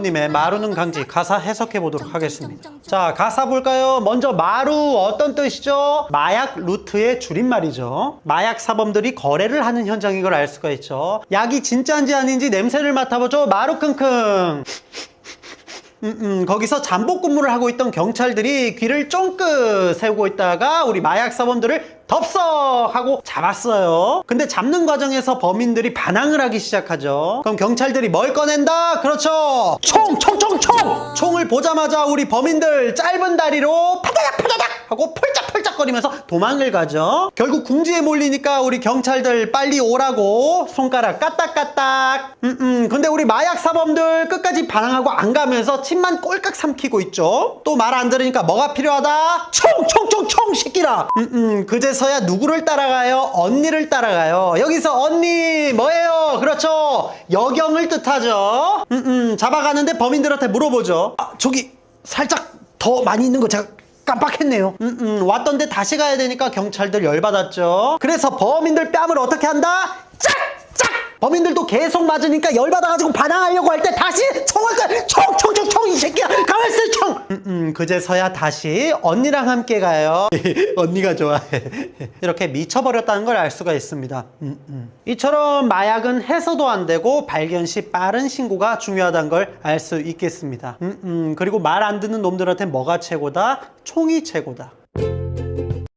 님의 마루는 강지 가사 해석해 보도록 하겠습니다. 자, 가사 볼까요? 먼저 마루 어떤 뜻이죠? 마약 루트의 줄임말이죠. 마약 사범들이 거래를 하는 현장인 걸 알 수가 있죠. 약이 진짜인지 아닌지 냄새를 맡아보죠. 마루 킁킁. 음, 음, 거기서 잠복 근무를 하고 있던 경찰들이 귀를 쫑긋 세우고 있다가 우리 마약 사범들을 덥석 하고 잡았어요. 근데 잡는 과정에서 범인들이 반항을 하기 시작하죠. 그럼 경찰들이 뭘 꺼낸다? 그렇죠. 총, 총, 총, 총! 총을 보자마자 우리 범인들 짧은 다리로 파다닥, 파다닥 하고 펄짝펄짝거리면서 도망을 가죠. 결국 궁지에 몰리니까 우리 경찰들 빨리 오라고 손가락 까딱까딱. 음, 음, 근데 우리 마약 사범들 끝까지 반항하고 안 가면서 침만 꼴깍 삼키고 있죠. 또 말 안 들으니까 뭐가 필요하다? 총, 총, 총, 총 시키라. 음, 음, 그제서야 누구를 따라가요? 언니를 따라가요. 여기서 언니 뭐예요? 그렇죠. 여경을 뜻하죠. 음, 음, 잡아가는데 범인들한테 물어보죠. 아, 저기 살짝 더 많이 있는 거 제가 깜빡했네요. 음, 음, 왔던데 다시 가야 되니까 경찰들 열받았죠. 그래서 범인들 뺨을 어떻게 한다? 짝! 짝! 범인들도 계속 맞으니까 열받아가지고 반항하려고 할 때 다시 총을 까 총! 총! 총! 총! 이 새끼야! 가만있어 총! 그제서야 다시 언니랑 함께 가요. 언니가 좋아해. 이렇게 미쳐버렸다는 걸 알 수가 있습니다. 음, 음. 이처럼 마약은 해서도 안 되고 발견 시 빠른 신고가 중요하다는 걸 알 수 있겠습니다. 음, 음, 그리고 말 안 듣는 놈들한테 뭐가 최고다? 총이 최고다.